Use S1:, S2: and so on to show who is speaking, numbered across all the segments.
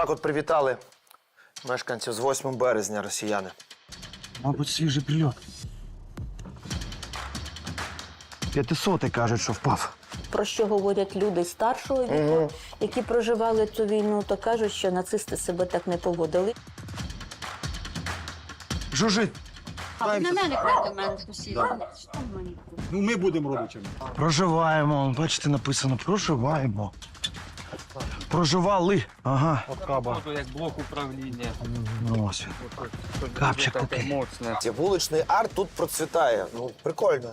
S1: Так от привітали мешканців з 8 березня росіяни.
S2: Мабуть, свіжий прильот. П'ятисотий кажуть, що впав.
S3: Про що говорять люди старшого віку, які проживали цю війну, то кажуть, що нацисти себе так не поводили.
S2: Жужить.
S4: А ви на мене кладете мене.
S5: Ну, ми будемо родичами.
S2: Проживаємо. Бачите, написано проживаємо. Проживали. Ага.
S6: Походу, як блок управління.
S2: Ну, ось. він. Капчик такий.
S6: моцне.
S1: Вуличний арт тут процвітає. Ну, прикольно.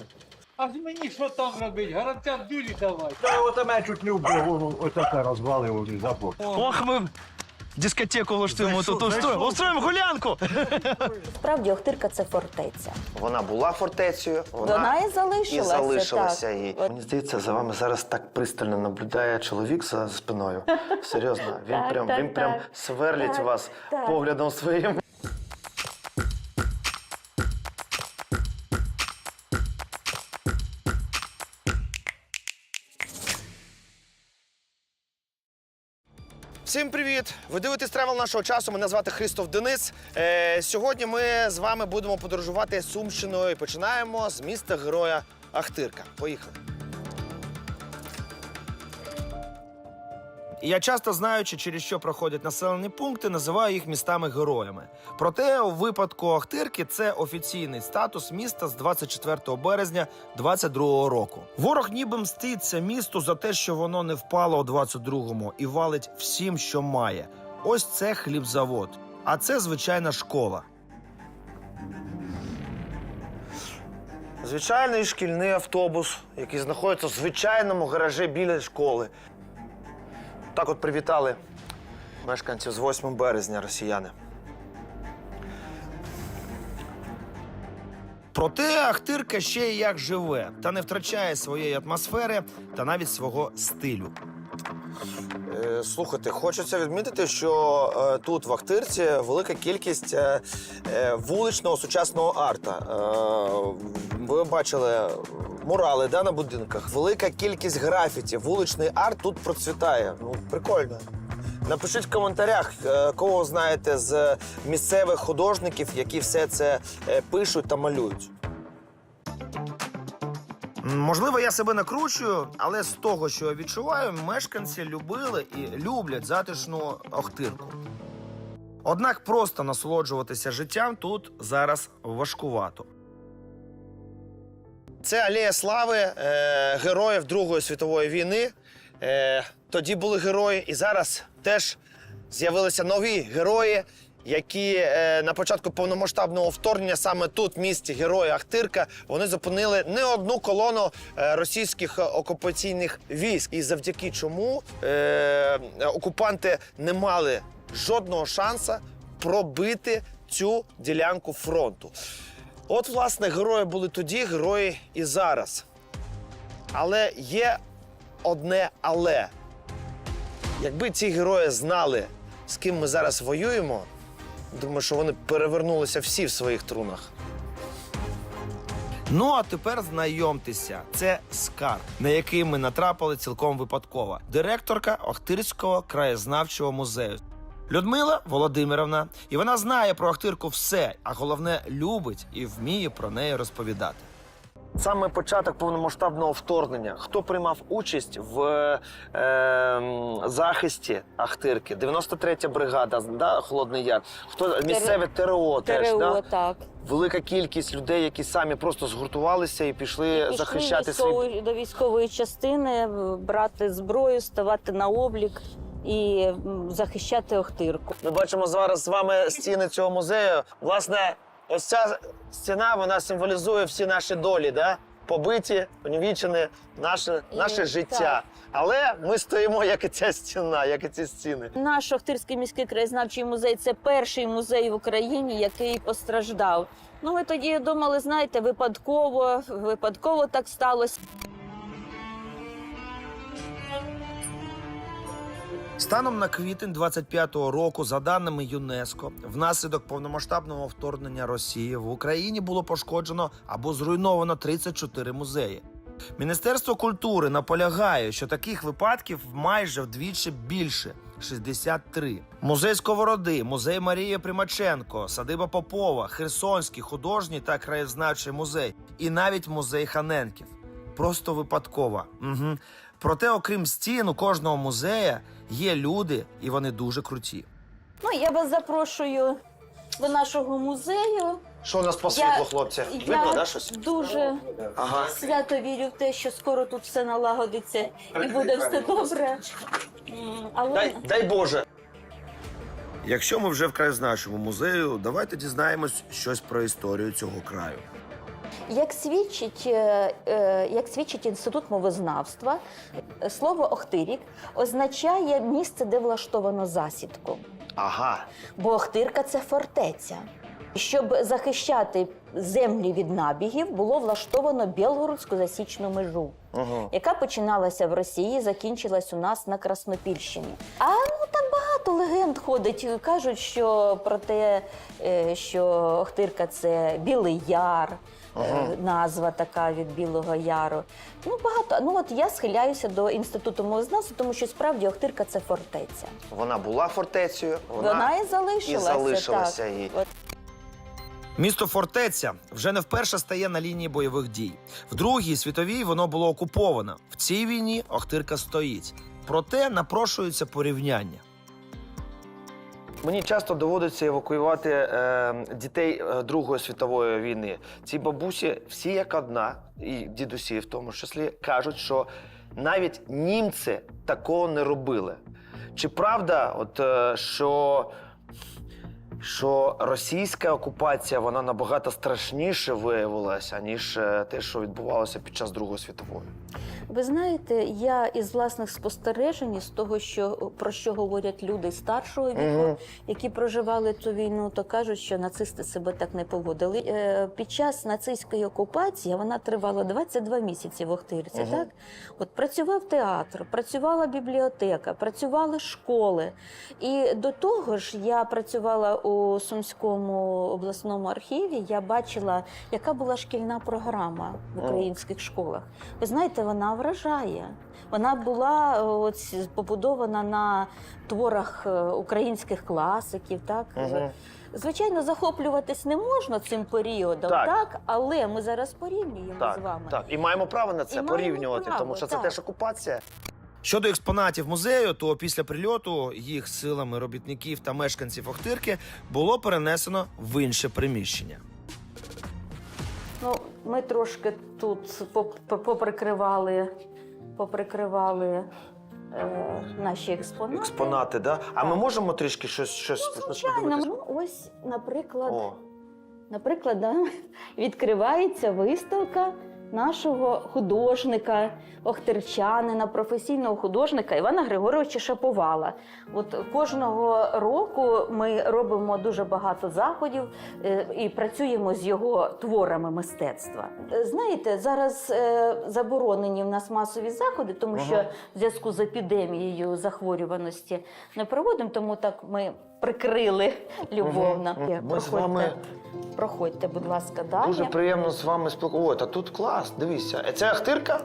S6: А мені що там робить? Гарантя дулі давай.
S5: Та от мене чуть не вбив, отаке розвалило і забор.
S2: Ох, ми дискотеку влаштуємо тут. Устроїмо, устроїмо гулянку.
S3: Справді, Охтирка це фортеця.
S1: Вона була фортецею, вона,
S3: Вона і
S1: і
S3: залишилася.
S1: залишилася.
S3: так.
S1: І... Мені здається, за вами зараз так пристально наблюдає чоловік за спиною. Серйозно, він
S3: Так,
S1: прям
S3: так,
S1: він прям
S3: так.
S1: сверлить
S3: Так,
S1: вас
S3: так.
S1: поглядом своїм. Всім привіт! Ви дивитесь тревел нашого часу. Мене звати Христоф Денис. Е, сьогодні ми з вами будемо подорожувати Сумщиною. Починаємо з міста героя Ахтирка. Поїхали. Я часто знаючи, через що проходять населені пункти, називаю їх містами-героями. Проте у випадку Ахтирки це офіційний статус міста з 24 березня 22 року. Ворог ніби мститься місту за те, що воно не впало у 22-му і валить всім, що має. Ось це хлібзавод, а це звичайна школа. Звичайний шкільний автобус, який знаходиться в звичайному гаражі біля школи. Так от привітали мешканців з 8 березня росіяни. Проте Ахтирка ще й як живе та не втрачає своєї атмосфери та навіть свого стилю. Е, слухайте, хочеться відмітити, що е, тут в Ахтирці велика кількість е, вуличного сучасного арта. Ви бачили мурали да, на будинках. Велика кількість графіті. Вуличний арт тут процвітає. Ну, прикольно. Напишіть в коментарях, кого знаєте з місцевих художників, які все це пишуть та малюють. Можливо, я себе накручую, але з того, що я відчуваю, мешканці любили і люблять затишну Охтирку. Однак просто насолоджуватися життям тут зараз важкувато. Це алея слави е, героїв Другої світової війни. Е, тоді були герої, і зараз теж з'явилися нові герої, які е, на початку повномасштабного вторгнення саме тут, в місті Герої Ахтирка, вони зупинили не одну колону е, російських окупаційних військ. І завдяки чому е, окупанти не мали жодного шансу пробити цю ділянку фронту. От, власне, герої були тоді, герої і зараз. Але є одне але. Якби ці герої знали, з ким ми зараз воюємо, думаю, що вони перевернулися всі в своїх трунах. Ну а тепер знайомтеся, це скарб, на який ми натрапили цілком випадково. Директорка Охтирського краєзнавчого музею. Людмила Володимировна, і вона знає про Ахтирку все, а головне любить і вміє про неї розповідати. Саме початок повномасштабного вторгнення. Хто приймав участь в е, захисті Ахтирки? 93-я бригада, да, Холодний Яр. Хто місцеве ТРО, теж да?
S3: так.
S1: велика кількість людей, які самі просто згуртувалися і пішли
S3: Пішли
S1: захищати свій
S3: до військової частини, брати зброю, ставати на облік і захищати Охтирку.
S1: Ми бачимо зараз з вами стіни цього музею. Власне, ось ця стіна вона символізує всі наші долі, да? побиті, понівічені, наше, наше
S3: І-
S1: життя.
S3: так.
S1: Але ми стоїмо, як і ця стіна, як і ці стіни.
S3: Наш Охтирський міський краєзнавчий музей це перший музей в Україні, який постраждав. Ну, ми тоді думали, знаєте, випадково, випадково так сталося.
S1: Станом на квітень 25-го року, за даними ЮНЕСКО, внаслідок повномасштабного вторгнення Росії в Україні було пошкоджено або зруйновано 34 музеї. Міністерство культури наполягає, що таких випадків майже вдвічі більше. 63. Музей Сковороди, музей Марії Примаченко, садиба Попова, Херсонський художній та краєзнавчий музей, і навіть музей Ханенків. Просто випадково. Угу. Проте, окрім стін, у кожного музея є люди, і вони дуже круті.
S3: Ну, я вас запрошую до нашого музею.
S1: Що у нас по
S3: світлу,
S1: хлопці?
S3: я дуже
S1: Ага.
S3: свято вірю в те, що скоро тут все налагодиться і буде все добре. М, Але
S1: Дай, дай Боже. Якщо ми вже в краєзнавчому музею, давайте дізнаємось щось про історію цього краю.
S3: Як свідчить, е, е, як свідчить інститут мовознавства, слово Охтирік означає місце, де влаштовано засідку.
S1: Ага.
S3: Бо Охтирка це фортеця. Щоб захищати землі від набігів, було влаштовано Білгородську засічну межу,
S1: Угу.
S3: яка починалася в Росії, закінчилась у нас на Краснопільщині. А ну там багато легенд ходить. Кажуть, що про те, е, що Охтирка це Білий Яр. Е, Назва така від Білого Яру. Ну багато. Ну от я схиляюся до інституту мовознавства, тому що справді Охтирка це фортеця.
S1: Вона була фортецею, вона,
S3: Вона, і залишилася.
S1: і залишилася
S3: так.
S1: їй.
S3: От
S1: Місто Фортеця вже не вперше стає на лінії бойових дій. В Другій світовій воно було окуповано. В цій війні Охтирка стоїть. Проте напрошується порівняння. Мені часто доводиться евакуювати е, дітей е, Другої світової війни. Ці бабусі всі як одна, і дідусі в тому числі, кажуть, що навіть німці такого не робили. Чи правда, от, е, що що російська окупація вона набагато страшніше виявилася, ніж е, те, що відбувалося під час Другої світової.
S3: Ви знаєте, я із власних спостережень, із того, що про що говорять люди старшого віку,
S1: Мгм.
S3: які проживали цю війну, то кажуть, що нацисти себе так не поводили. Е, Під час нацистської окупації вона тривала 22 місяці в Охтирці.
S1: Мгм.
S3: Так, от працював театр, працювала бібліотека, працювали школи. І до того ж, я працювала у Сумському обласному архіві. Я бачила, яка була шкільна програма в українських школах. Ви знаєте, вона вражає. Вона була е, от, побудована на творах е, українських класиків. Так
S1: Мгм.
S3: звичайно, захоплюватись не можна цим періодом,
S1: Так.
S3: так, але ми зараз порівнюємо
S1: Так,
S3: з вами.
S1: так. І маємо право на це
S3: маємо
S1: порівнювати,
S3: право,
S1: тому що це
S3: так.
S1: теж окупація. Щодо експонатів музею, то після прильоту їх силами робітників та мешканців Охтирки було перенесено в інше приміщення.
S3: Ну, ми трошки тут поп- поприкривали, поприкривали е, наші експонати.
S1: Експонати, да? А ми можемо трішки щось щось
S3: Звичайно,
S1: подивитись?
S3: ну, ось, наприклад,
S1: О,
S3: Наприклад, да, відкривається виставка нашого художника, охтерчанина, професійного художника Івана Григоровича Шаповала. От кожного року ми робимо дуже багато заходів е, і працюємо з його творами мистецтва. Знаєте, зараз е, заборонені в нас масові заходи, тому
S1: Ага.
S3: що в зв'язку з епідемією захворюваності не проводимо, тому так ми прикрили любовно.
S1: Угу. Ми з
S3: Проходьте.
S1: вами
S3: Проходьте, будь ласка, далі.
S1: дуже приємно з вами спілкуватися. Та тут клас, дивіться. Е, Це Ахтирка?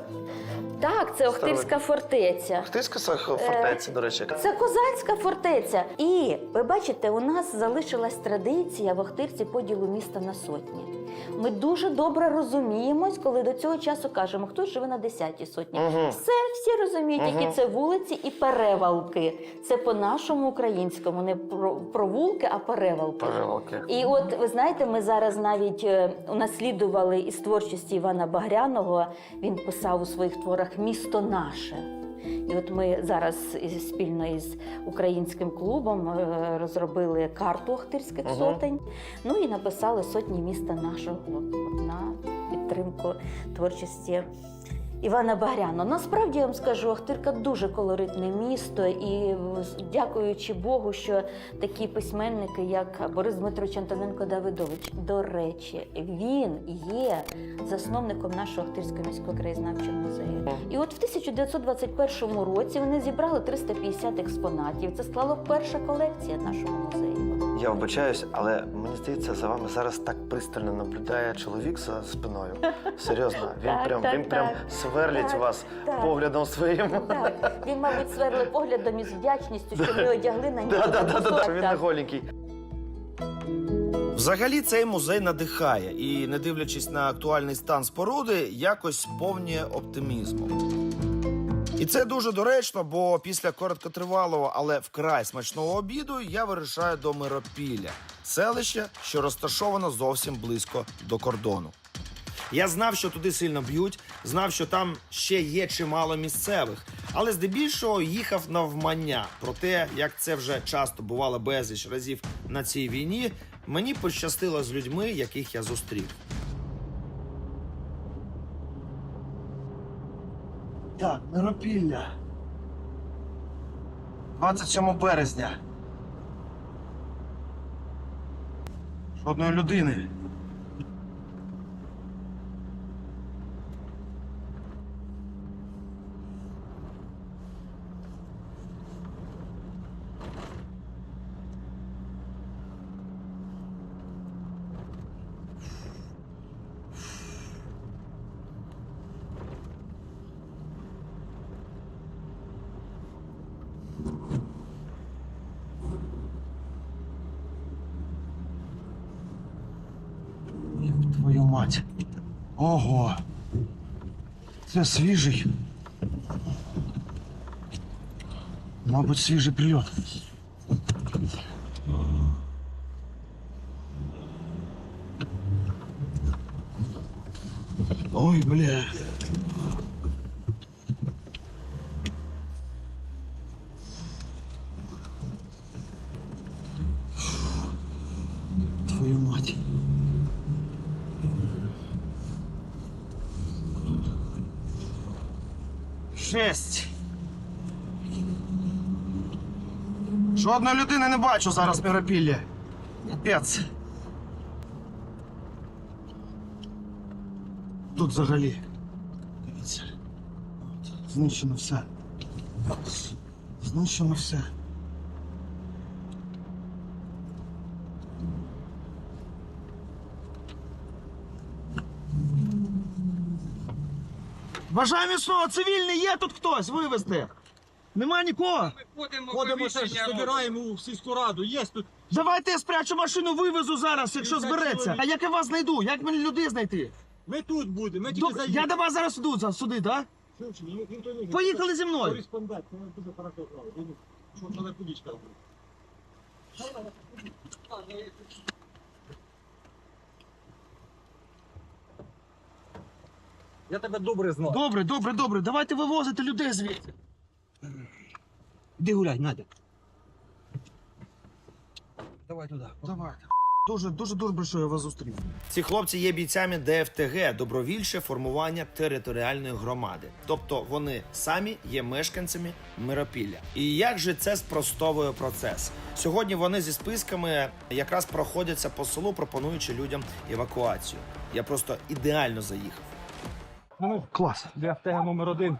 S3: Так, це Охтирська фортеця.
S1: Ахтирська са- фортеця, до речі.
S3: Це козацька фортеця. І ви бачите, у нас залишилась традиція в Охтирці поділу міста на сотні. Ми дуже добре розуміємось, коли до цього часу кажемо, хто живе на 10-й сотні.
S1: Мгм.
S3: Все, всі розуміють, які
S1: Мгм.
S3: це вулиці і перевалки. Це по-нашому українському, не про- провулки, а перевалки.
S1: Перевалки.
S3: І от ви знаєте, ми зараз навіть е, унаслідували із творчості Івана Багряного. Він писав у своїх творах Місто наше. І от ми зараз спільно із українським клубом е, розробили карту Охтирських
S1: угу.
S3: сотень. Ну і написали сотні міста нашого на підтримку творчості. Івана Багряна. Насправді я вам скажу, Охтирка дуже колоритне місто, і дякуючи Богу, що такі письменники, як Борис Дмитрович Антоненко Давидович, до речі, він є засновником нашого Охтирського міського краєзнавчого музею. І от в 1921 році вони зібрали 350 експонатів. Це склало перша колекція нашого музею.
S1: Я вибачаюсь, але мені здається, за вами зараз так пристально наблюдає чоловік за спиною. Серйозно, він прям він прям
S3: так.
S1: сверлить
S3: Так,
S1: вас
S3: так.
S1: поглядом своїм.
S3: Так, він, мабуть, сверлив поглядом із вдячністю, що ми одягли на нього.
S1: Да, да, да, да, він
S3: так.
S1: не голенький. Взагалі цей музей надихає і, не дивлячись на актуальний стан споруди, якось сповнює оптимізмом. І це дуже доречно, бо після короткотривалого, але вкрай смачного обіду я вирушаю до Миропілля, селище, що розташовано зовсім близько до кордону. Я знав, що туди сильно б'ють, знав, що там ще є чимало місцевих, але здебільшого їхав навмання. Про те, як це вже часто бувало безліч разів на цій війні, мені пощастило з людьми, яких я зустрів. Так, Миропілля. 27 березня. Жодної людини. Це свіжий. Мабуть, свіжий прильот. Ой, бля. Жодної людини не бачу зараз в Миропіллі. Капець. Тут взагалі. Дивіться. Знищено все. Знищено все. Бажаю міцного, цивільний є тут хтось вивезти. Нема нікого.
S6: Ходимо,
S5: Ходимо, все, збираємо у сільську раду. Є тут.
S2: Давайте я спрячу машину, вивезу зараз, якщо
S5: П'ятдесят
S2: збереться.
S5: чоловік.
S2: А як я вас знайду? Як мені людей знайти?
S5: Ми тут будемо, ми тільки
S2: Доб-
S5: заїдемо.
S2: Я до вас зараз йду за- сюди, так?
S5: Ну, ну, ні,
S2: Поїхали зі мною.
S5: Кореспондент, це дуже хорошо знав. Ну, Що це не кулічка? Я тебе добре знаю.
S2: Добре, добре, добре. Давайте вивозити людей звідси.
S5: Іди гуляй, Надя. Давай туди.
S2: Давайте. Дуже, дуже добре, що я вас зустрів.
S1: Ці хлопці є бійцями ДФТГ добровільче формування територіальної громади. Тобто вони самі є мешканцями Миропілля. І як же це спростовує процес? Сьогодні вони зі списками якраз проходяться по селу, пропонуючи людям евакуацію. Я просто ідеально заїхав.
S5: Ну,
S2: Клас.
S5: для ФТГ номер один.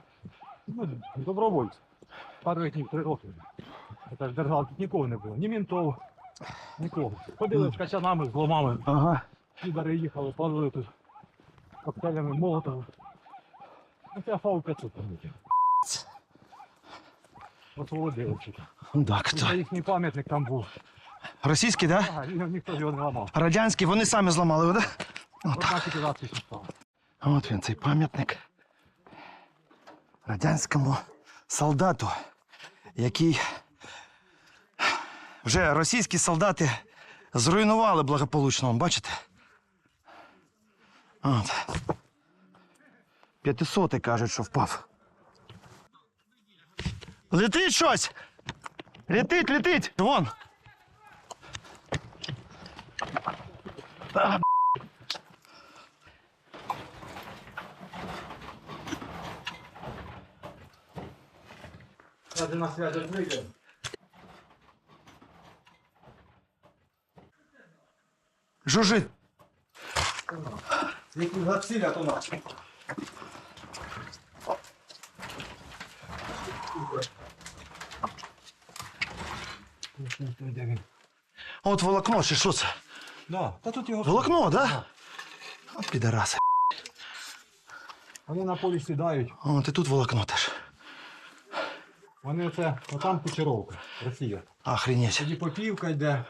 S5: Ну, добровольці. Пару днів, три роки. Це ж держава тут нікого не було. Ні мінтов, нікого. Ходили з качанами, з ломами.
S2: Ага.
S5: Підари їхали, палили тут коктейлями молотов. Ну це фау 500 пам'ятів. Освободили.
S2: Так,
S5: Це їхній пам'ятник там був.
S2: Російський, так?
S5: Ага, ніхто його не ламав.
S2: Радянський, вони самі зламали, так?
S5: Одна федерація стала.
S2: От він, цей пам'ятник радянському солдату, який вже російські солдати зруйнували благополучно, бачите? От. П'ятисотий кажуть, що впав. Летить щось! Летить, летить! Вон! А,
S5: Навіть на свято вийде.
S2: Жужжит!
S5: Які то нас. Він?
S2: От волокно, чи що це?
S5: Да. Та тут його
S2: Волокно, да? От підараси.
S5: Вони на полі сідають.
S2: От і тут волокно теж.
S5: Вони оце, отам Кучеровка, Росія.
S2: Охренеть.
S5: Тоді Попівка йде,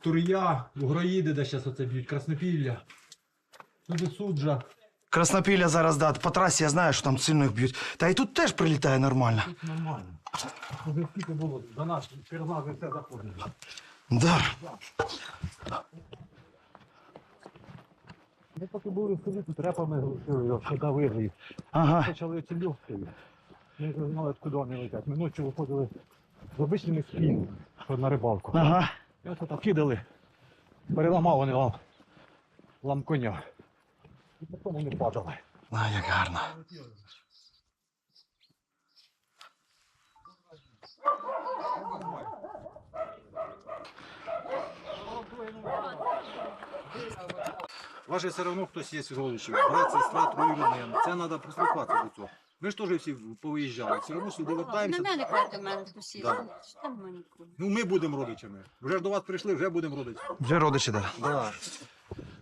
S5: Тур'я, Угроїди, де зараз оце б'ють, Краснопілля. Туди суджа.
S2: Краснопілля зараз, да, по трасі я знаю, що там сильно їх б'ють. Та і тут теж прилітає нормально.
S5: Тут нормально. Уже скільки було до нас, через нас все заходить.
S2: Да.
S5: Ми поки були в селі, тут репами глушили, його сюди вигрів.
S2: Ага.
S5: Почали ці льохти. Ми вже знали, куди вони летять. Ми ночі виходили з обичними спінами на рибалку.
S2: Ага.
S5: І оце так кидали. Переламав вони лам, лам коня. І потім вони падали.
S2: А, як гарно.
S5: Ваше все одно хтось є з родичів. Брат, сестра, троюрідний. Це треба прислухатися до цього. Ми ж теж всі повиїжджали. Все одно сюди
S4: На
S5: вертаємося.
S4: мене кладе мене сусіди.
S5: Да.
S4: Що там мені кладе?
S5: Ну ми будемо родичами. Вже ж до вас прийшли, вже будемо родичами.
S2: Вже родичі, да.
S5: Да.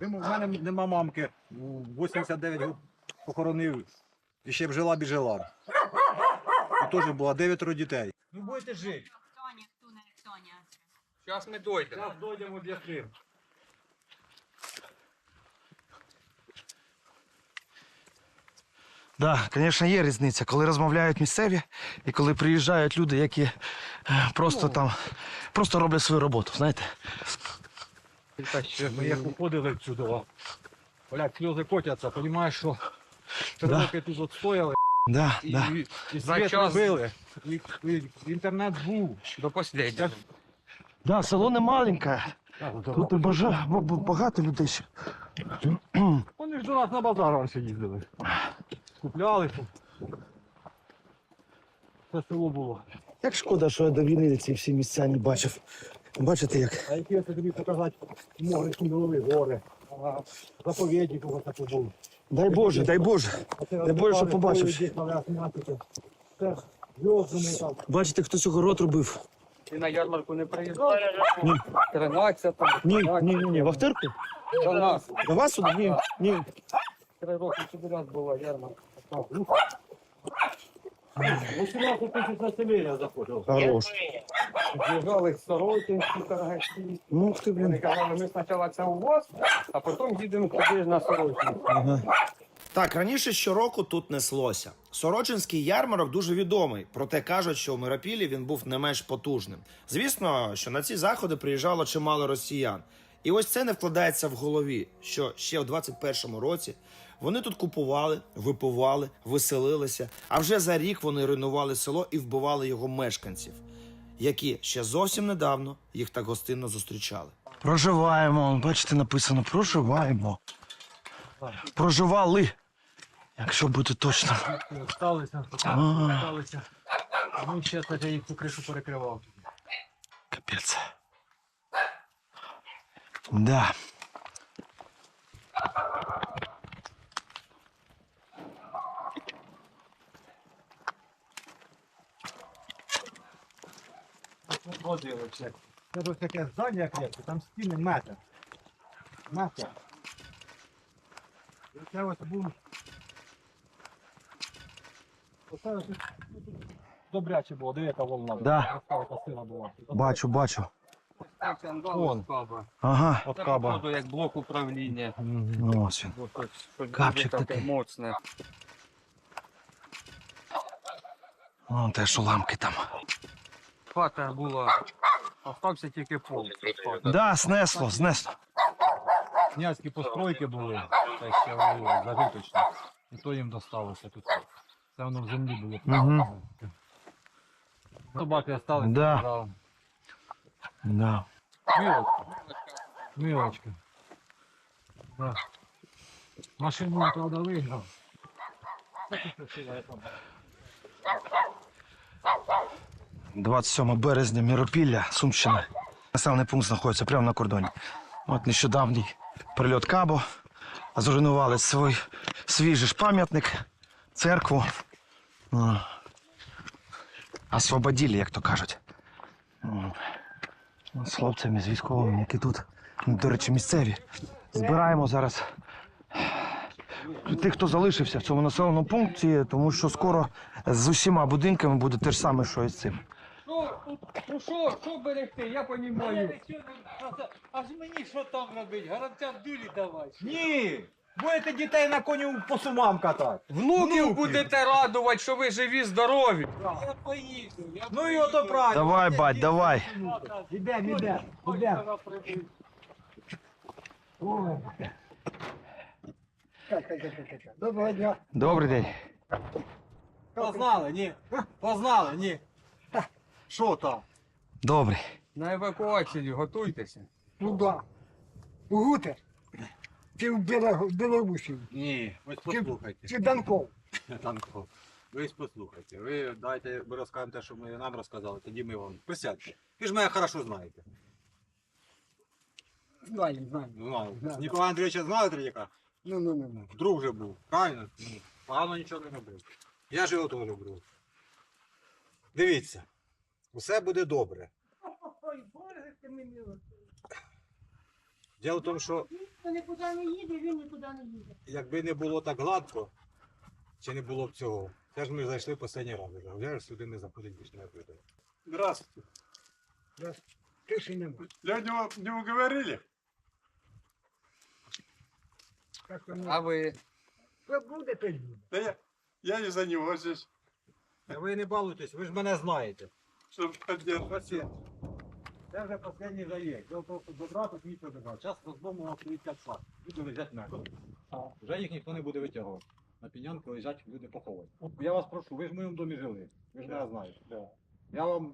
S5: В мене нема мамки. У 89 років похоронив. І ще б жила б і жила. І теж було дев'ятеро дітей. Ну будете жити.
S4: Хто ніхто не Тоня.
S6: Зараз ми дойдемо.
S5: Зараз дойдемо до
S2: Да, звісно, є різниця, коли розмовляють місцеві і коли приїжджають люди, які е, просто там просто роблять свою роботу, знаєте.
S5: Ми як уходили сюди, о, блядь, сльози котяться, розумієш, що три
S2: Да.
S5: роки тут от стояли,
S2: Да,
S5: і,
S2: да.
S5: і, і
S6: За
S5: світ
S6: час-
S5: робили, і, і інтернет був.
S6: До последнього.
S2: Да, село не маленьке. Тут бажа- багато людей ще.
S5: Вони ж до нас на базар раніше їздили. Купляли. тут. Це село було.
S2: Як шкода, що я до війни ці всі місця не бачив. Бачите, як?
S5: А які це тобі показати море Кундалові гори, а, заповіді кого таке було.
S2: Дай Боже, дай Боже. Дай Боже, щоб побачив.
S5: Це там.
S2: Бачите, хто цього рот робив?
S6: Ти на ярмарку не приїжджав? 13
S2: Ні, ні, ні, ні. Вахтерку?
S6: До нас.
S2: До вас сюди? Ні, ні.
S6: Три роки чотири була ярмарка.
S5: 18 тисяч населення заходило.
S2: Хорош.
S6: З'їжджали Сорокінські торгаші.
S2: Ну ти, блін.
S6: ми спочатку це у вас, а потім їдемо туди на Сорокінську.
S1: Так, раніше щороку тут неслося. Сорочинський ярмарок дуже відомий, проте кажуть, що у Миропілі він був не менш потужним. Звісно, що на ці заходи приїжджало чимало росіян. І ось це не вкладається в голові, що ще в 21-му році вони тут купували, випивали, веселилися, а вже за рік вони руйнували село і вбивали його мешканців, які ще зовсім недавно їх так гостинно зустрічали.
S2: Проживаємо. Бачите, написано проживаємо. Проживали. Якщо бути точно.
S5: Сталися, сталися. Ну, чесно, я їх цю кришу перекривав.
S2: Капець. Да.
S5: Це тут таке здання крепке, там стіни метр. Метр. І Це ось був. Оце ось тут добряче було, диви, яка волна.
S2: Да.
S5: Така яка сила була.
S2: Бачу, бачу.
S5: Вон.
S2: Ага.
S5: От каба.
S6: походу, як блок управління.
S2: Ну, ось він.
S6: Ось щось-
S2: Капчик
S6: дуже таке
S2: такий.
S6: моцне.
S2: Вон теж уламки там.
S6: Хата була. Остався тільки пол.
S2: Да, снесло, знесло.
S5: Князькі постройки були, це ще воювали, зажиточні. І то їм досталося тут. Це воно в землі було.
S2: Мгм.
S5: Собаки осталися.
S2: Да. Да.
S5: Милочка. Милочка. Да. Машину, правда, там.
S2: 27 березня, Міропілля, Сумщина. Населений пункт знаходиться прямо на кордоні. От нещодавній прильот Кабо. Зруйнували свій свіжий ж пам'ятник, церкву. Освободили, як то кажуть. З хлопцями, з військовими, які тут, до речі, місцеві. Збираємо зараз тих, хто залишився в цьому населеному пункті, тому що скоро з усіма будинками буде те ж саме, що і з цим.
S6: Ну, ну що, що берегти, я понімаю.
S5: А ж мені що там робити? Гарантя дулі давай. Ні! Будете дітей на коню по сумам катати.
S6: Внуків
S5: Внуків.
S6: будете радувати, що ви живі, здорові.
S5: Я поїду. Ну і ото правильно.
S2: Давай, бать, давай.
S5: Ідем, ідем, ідем. Доброго дня.
S2: Добрий день.
S5: Познали, ні? Познали, ні? Що там?
S2: Добрий.
S6: На евакуацію готуйтеся.
S7: Куда? У Гутер? Чи в Біло- Білорусі?
S5: Ні, ось
S7: послухайте. Чи Данков?
S5: Танко. Ви ж послухайте. Ви дайте, ви розкажете, те, що ми нам розказали, тоді ми вам. Присядьте. Ви ж мене хорошо знаєте.
S7: Знаю, знаю.
S5: Знаю.
S7: Да,
S5: Ніколая Андрійовича знали Третьяка?
S7: Ну, ну, ну, ну.
S5: Друг же був, правильно? Погано нічого не робив. Я ж його теж люблю. Дивіться, усе буде добре. Діло в тому, що
S8: нікуди не їде, він нікуди не їде.
S5: якби не було так гладко, чи не було б цього, це ж ми зайшли в останній раз. Вже ж сюди не заходить більше не буде.
S9: Здравствуйте.
S7: Тиші нема.
S9: Я не, не уговорили?
S7: Воно.
S6: А ви?
S7: Що буде, то й буде.
S9: Да я, я не за него здесь,
S5: ви не балуйтесь, ви ж мене знаєте.
S9: чтобы поддержать.
S5: Це вже останній заїзд. Що добра тут нічого добра. Зараз на 35 факт. Люди лежать мертві. Вже їх ніхто не буде витягувати. На пінянки лежать люди поховані. Я вас прошу, ви ж в моєму домі жили. Ви ж мене знаєте. Я вам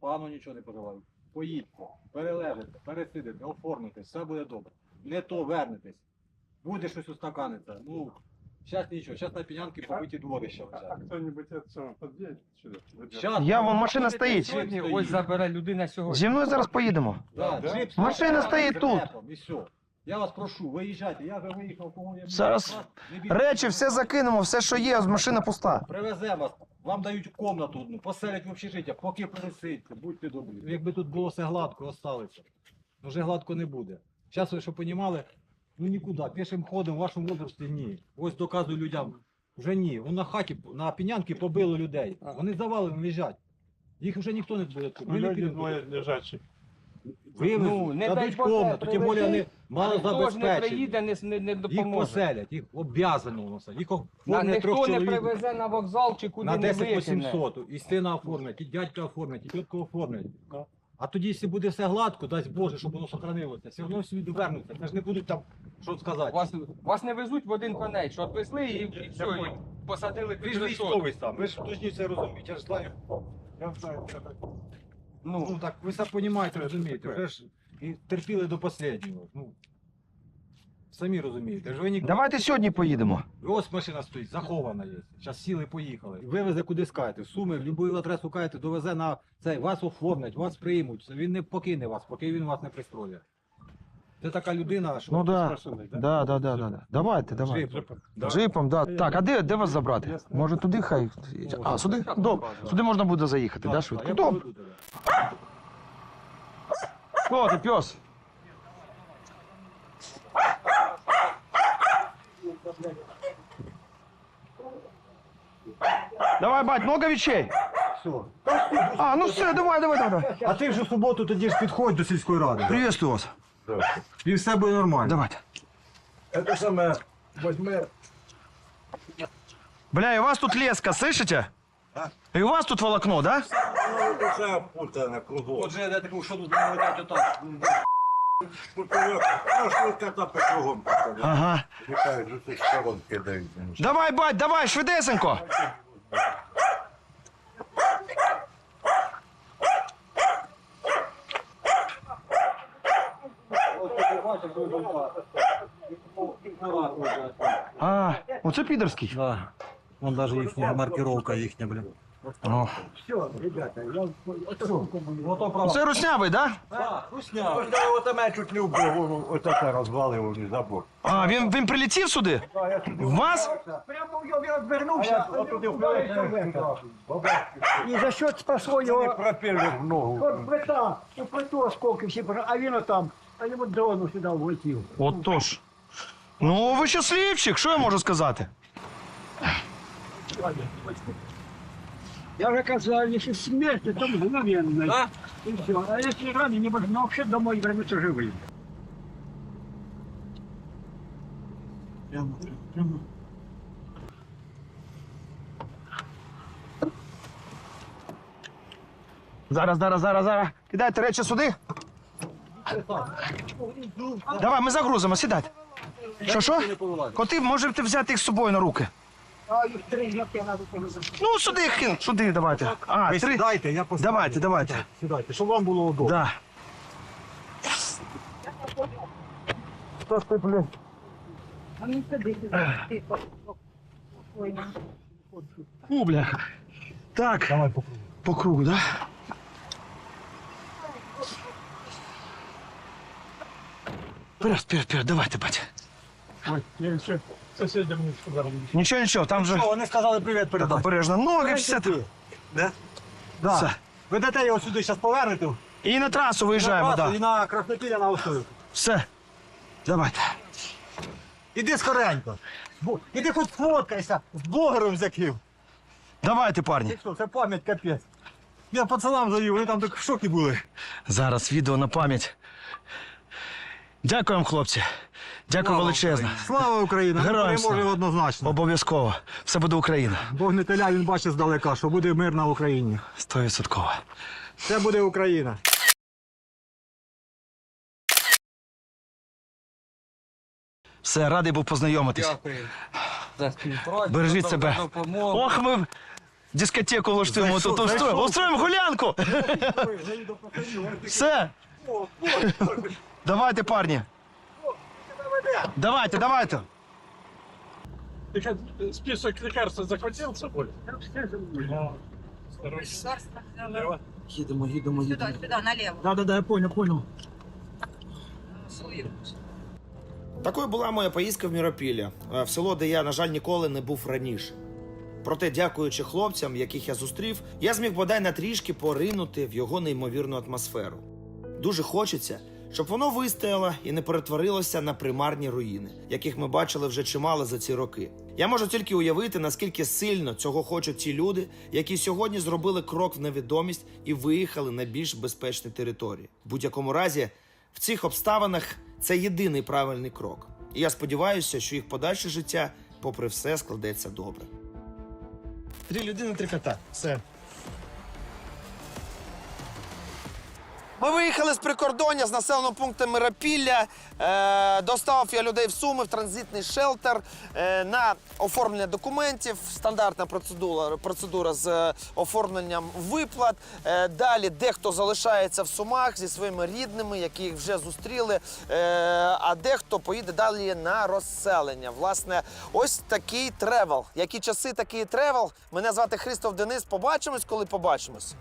S5: погано нічого не пожелаю. Поїдьте, перележите, пересидите, оформите, все буде добре. Не то вернетесь. Буде щось устаканиться. Ну, зараз нічого, зараз на пінянки побиті дворища
S9: А
S5: лежать.
S9: кто-нибудь отсюда подъедет сюда?
S5: Щас,
S2: Я вон, машина стоїть.
S6: Сьогодні ось забере людина сьогодні.
S2: Зі мною зараз поїдемо.
S5: Да,
S9: Да?
S5: джип
S2: Машина
S5: стоїть
S2: стоїть тут.
S5: І все. Я вас прошу, виїжджайте. Я вже виїхав, кому я
S2: Зараз Речі, все закинемо, все, що є, машина пуста.
S5: Привезе вас, вам дають комнату одну, поселять в общежиття, поки пересидьте, будьте добрі. Якби тут було все гладко, осталося. Ну вже гладко не буде. Зараз ви що понімали, ну нікуди, пішим ходом в вашому возрасті ні. Ось доказую людям. Вже ні. Вон на хаті, на пінянки побили людей. Вони завалені лежать. Їх вже ніхто не буде тут.
S9: Ну,
S5: Ми не
S9: люди
S5: підемо
S9: двое
S5: туди.
S9: лежачие.
S5: Вивезуть,
S6: Ну, не дай
S5: дадуть
S6: Боже,
S5: комнату, тим більше вони мало
S6: Ніхто ж не приїде, не, не, не
S5: Їх
S6: допоможе.
S5: поселять, їх обв'язано воно. Їх
S6: На,
S5: оформлять трьох
S6: ніхто не
S5: чоловік.
S6: привезе на вокзал чи куди
S5: На
S6: не
S5: 10
S6: викине.
S5: 800, і сина оформлять, і дядька оформлять, і тітку оформлять. А тоді, якщо буде все гладко, дасть Боже, щоб воно сохранилося, все одно всі довернуться. Це ж не будуть там, що сказати.
S6: Вас, вас не везуть в один конець, що відвезли і, і все, і посадили
S5: Ви ж військовий сам, ви ж точні це розумієте, я ж знаю.
S9: Я знаю,
S5: Ну, ну так, ви все розумієте, розумієте. Ви ж і терпіли до останнього. Ну, самі розумієте. Ж ви ні...
S2: Давайте сьогодні поїдемо.
S5: Ось машина стоїть, захована є. Зараз сіли, поїхали. Вивезе куди скаєте. В Суми, в будь-яку адресу каєте, довезе на цей, вас оформлять, вас приймуть. Він не покине вас, поки він вас не пристроє. Це така людина, що
S2: Ну да.
S9: машиной, да?
S2: Да, да, да, да. да. Давайте, давайте.
S5: Джип.
S2: Джипом, да. Так, а де, де вас забрати? Може туди хай. А, сюди? Добре. Сюди можна буде заїхати, да, швидко? Добре. Що ти, пес? Давай, бать, много вещей?
S5: Все.
S2: А, ну все, давай, давай, давай. давай.
S5: А ти вже в суботу тоді ж підходь до сільської ради.
S2: Приветствую вас.
S5: І все буде нормально.
S2: Давайте.
S9: Это самое, возьми,
S2: Бля, и у вас тут леска, слышите? И у вас тут волокно, да?
S9: все опутано кругом.
S5: Отже, я такий, що тут не летять отак.
S2: Ага. Давай, бать, давай, швидесенько. А, оце підерський.
S5: Да. Вон навіть їхня маркировка їхня, блін.
S2: О.
S7: Все, ребята, я
S5: правда.
S2: Це руснявий, так? Да?
S5: Так, русня.
S9: Ось мене чуть не вбив, ось це розвалив мені забор.
S2: А, він, він прилетів сюди? Вас?
S7: Прямо я відвернувся, і за счет спасло
S9: Не
S7: його
S9: пропілив в ногу.
S7: от плита, у плиту осколки всі, а він отам, а йому дрону сюди влетів.
S2: Отож. Ну, ви щасливчик, що я можу сказати?
S7: Я вже казав, якщо смерть, то мгновенно.
S5: Да?
S7: І все. А якщо ранені, можна взагалі домой вернутися живим.
S2: Зараз, зараз, зараз, зараз. Кидайте речі сюди. Давай, ми загрузимо, сідайте. Що, що? Коти, можете взяти їх з собою на руки.
S7: А їх три жляпи треба повезти.
S2: Ну, сюди їх кин, сюди давайте. А,
S5: Ви
S2: три.
S5: сідайте, я поставлю.
S2: Давайте, давайте.
S5: Сідайте, щоб вам було удобно.
S2: Да.
S8: А ну сиди, тихо. Спокійно.
S2: Фу, бляха. Так.
S5: Давай по кругу.
S2: По кругу, да? Вперед, вперед, вперед, давайте, батя.
S6: Ой, я ще сусідям не сказав.
S2: Нічого, нічого, там же
S5: Що, вони сказали привіт
S2: так,
S5: передати.
S2: обережно ноги, все. там.
S5: Да?
S2: Все.
S5: Да. Ви дете його сюди зараз повернете.
S2: І на трасу виїжджаємо,
S5: на трасу І
S2: Да.
S5: на Краснопілля на Острові.
S2: Все. Давайте.
S5: Іди скоренько. Бо- Іди хоч фоткайся з блогером з яким.
S2: Давайте, парні.
S5: Ти що, це пам'ять капець. Я пацанам завів, вони там так в шокі були.
S2: Зараз відео на пам'ять. Дякуємо, хлопці. Дякую величезно.
S5: Слава Україні!
S2: Героям
S5: Ми переможемо однозначно.
S2: Обов'язково. Все буде Україна.
S5: Бог не теля, він бачить здалека, що буде мир на Україні.
S2: Стовідсотково.
S5: Це буде Україна.
S2: Все, радий був познайомитись.
S6: Дякую за співпрацю.
S2: Бережіть
S6: за
S2: себе.
S6: допомогу.
S2: Ох, ми дискотеку влаштуємо, тут устроїмо, устроїмо гулянку. Все. Давайте, парні. Давайте, давайте.
S6: Хоч список лікарств захватив з собою?
S2: Їдемо, їдемо, їдемо.
S4: Сюди, наліво.
S5: Да, да, да, я понял, понял.
S1: Такою була моя поїздка в Міропілля, е, в село, де я, на жаль, ніколи не був раніше. Проте, дякуючи хлопцям, яких я зустрів, я зміг бодай на трішки поринути в його неймовірну атмосферу. Дуже хочеться, щоб воно вистояло і не перетворилося на примарні руїни, яких ми бачили вже чимало за ці роки. Я можу тільки уявити, наскільки сильно цього хочуть ті люди, які сьогодні зробили крок в невідомість і виїхали на більш безпечні території. В будь-якому разі, в цих обставинах це єдиний правильний крок. І я сподіваюся, що їх подальше життя, попри все, складеться добре.
S2: Три людини, три кота. Все.
S1: Ми виїхали з прикордоння з населеного пункту Миропілля. Е, доставив я людей в Суми в транзитний шелтер е, на оформлення документів. Стандартна процедура, процедура з е, оформленням виплат. Е, далі дехто залишається в Сумах зі своїми рідними, які їх вже зустріли. Е, а дехто поїде далі на розселення. Власне, ось такий тревел. Які часи такий тревел? Мене звати Христоф Денис. Побачимось, коли побачимось.